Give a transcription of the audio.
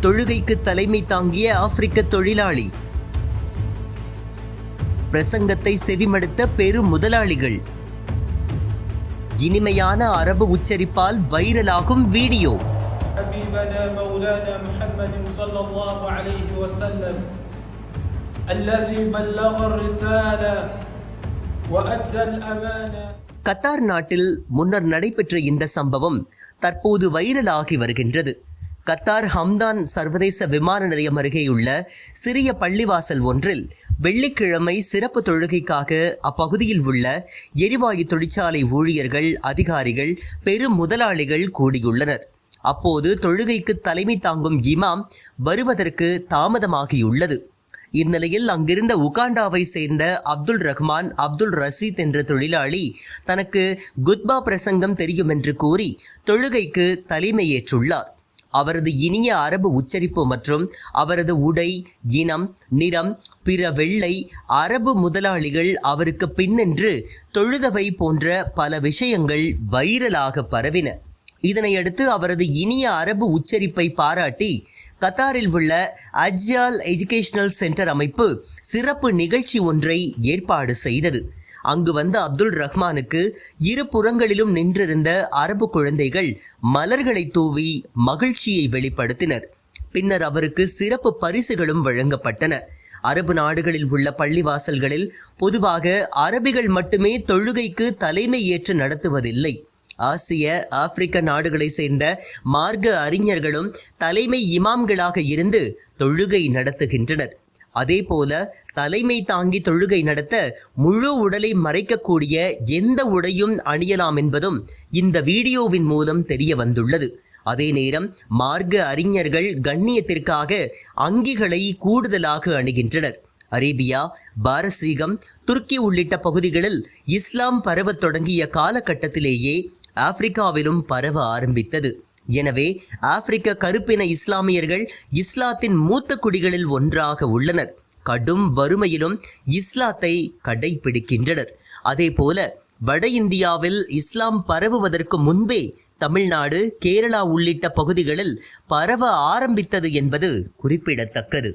தொழுகைக்கு தலைமை தாங்கிய ஆப்பிரிக்க தொழிலாளி. பிரசங்கத்தை செவிமடுத்த பெரும் முதலாளிகள். இனிமையான அரபு உச்சரிப்பால் வைரலாகும் வீடியோ. கத்தார் நாட்டில் முன்னர் நடைபெற்ற இந்த சம்பவம் தற்போது வைரலாகி வருகின்றது. கத்தார் ஹம்தான் சர்வதேச விமான நிலையம் அருகேயுள்ள சிறிய பள்ளிவாசல் ஒன்றில் வெள்ளிக்கிழமை சிறப்பு தொழுகைக்காக அப்பகுதியில் உள்ள எரிவாயு தொழிற்சாலை ஊழியர்கள் அதிகாரிகள் பெரும் முதலாளிகள் கூடியுள்ளனர். அப்போது தொழுகைக்கு தலைமை தாங்கும் இமாம் வருவதற்கு தாமதமாகியுள்ளது. இந்நிலையில் அங்கிருந்த உகாண்டாவை சேர்ந்த அப்துல் ரஹ்மான் அப்துல் ரசீத் என்ற தொழிலாளி தனக்கு குத்பா பிரசங்கம் தெரியும் என்று கூறி தொழுகைக்கு தலைமையேற்றுள்ளார். அவரது இனிய அரபு உச்சரிப்பு மற்றும் அவரது உடை இனம் நிறம் பிற வெள்ளை அரபு முதலாளிகள் அவருக்கு பின்னின்று தொழுதவை போன்ற பல விஷயங்கள் வைரலாக பரவின. இதனையடுத்து அவரது இனிய அரபு உச்சரிப்பை பாராட்டி கத்தாரில் உள்ள அஜ்யால் எஜுகேஷனல் சென்டர் அமைப்பு சிறப்பு நிகழ்ச்சி ஒன்றை ஏற்பாடு செய்தது. அங்கு வந்த அப்துல் ரஹ்மானுக்கு இரு புறங்களிலும் நின்றிருந்த அரபு குழந்தைகள் மலர்களை தூவி மகிழ்ச்சியை வெளிப்படுத்தினர். பின்னர் அவருக்கு சிறப்பு பரிசுகளும் வழங்கப்பட்டன. அரபு நாடுகளில் உள்ள பள்ளிவாசல்களில் பொதுவாக அரபிகள் மட்டுமே தொழுகைக்கு தலைமை ஏற்று நடத்துவதில்லை. ஆசிய ஆப்பிரிக்க நாடுகளை சேர்ந்த மார்க்க அறிஞர்களும் தலைமை இமாம்களாக இருந்து தொழுகை நடத்துகின்றனர். அதேபோல தலைமை தாங்கி தொழுகை நடத்த முழு உடலை மறைக்கக்கூடிய எந்த உடையும் அணியலாம் என்பதும் இந்த வீடியோவின் மூலம் தெரிய வந்துள்ளது. அதே நேரம் மார்க்க அறிஞர்கள் கண்ணியத்திற்காக அங்கிகளை கூடுதலாக அணுகின்றனர். அரேபியா பாரசீகம் துருக்கி உள்ளிட்ட பகுதிகளில் இஸ்லாம் பரவத் தொடங்கிய காலகட்டத்திலேயே ஆப்பிரிக்காவிலும் பரவ ஆரம்பித்தது. எனவே ஆப்பிரிக்க கருப்பின இஸ்லாமியர்கள் இஸ்லாத்தின் மூத்த குடிகளில் ஒன்றாக உள்ளனர். கடும் வறுமையிலும் இஸ்லாத்தை கடைபிடிக்கின்றனர் அதேபோல வட இந்தியாவில் இஸ்லாம் பரவுவதற்கு முன்பே தமிழ்நாடு கேரளா உள்ளிட்ட பகுதிகளில் பரவ ஆரம்பித்தது என்பது குறிப்பிடத்தக்கது.